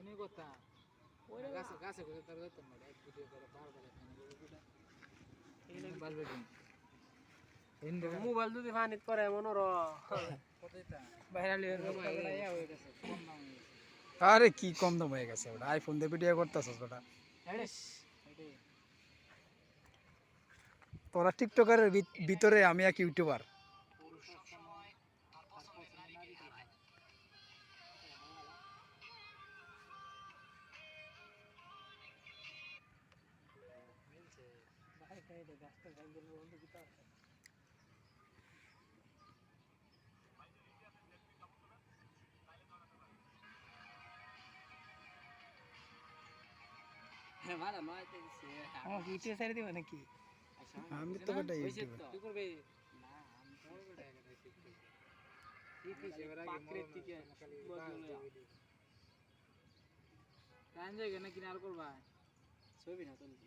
এনে কথা। গাছে গাছে তার এক ভিডিও করে বারবার এখানে বাজবে মোবাইল যদি হয়ে হয়ে আরে কি কম দাম হয়ে গেছে ওটা। আইফোন দিয়ে ভিডিও করতেছস ওটা এটাই। তোরা টিকটকারের ভিত- ভিতরে আমি এক ইউটিউবার। কি করবে না আমি তো বেটা এখানে শিখতে কি কি সেবার আগে পাকড়ের থেকে বদলে। কান জায়গা নাকি আর করবা ছবি না তুলবি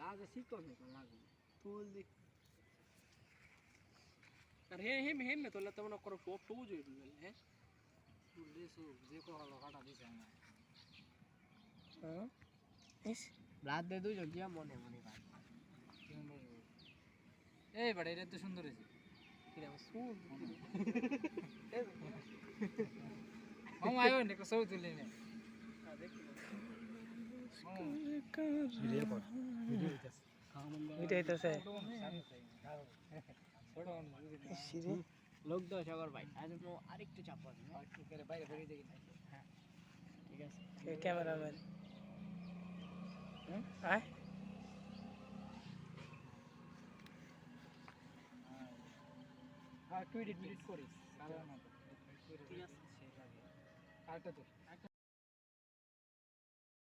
લાગે શીખો ને પણ લાગે ફૂલ દી અરે હે હેમ હેમ તો એટલે તમને કરો ટોપ થવું જોઈએ એટલે હે ફૂલ દેશું જે કો હાલો કાટા દીસે હા ઇસ બ્લાદ દે દો જગ્યા મને મને પાડ એ બડે રે તો સુંદર છે કિરા શું હું આવ્યો ને કસૌ તું લઈને આ દેખ લો ভিডিও হইতাছে লোক দশ আগর ভাই। আজ আরেকটু চাপ আছে একটু করে বাইরে বেরিয়ে দেখি না ঠিক আছে। ক্যামেরাম্যান। আয়। হ্যাঁ টুইট টুইট করিস। ঠিক আছে। আরেকটা তো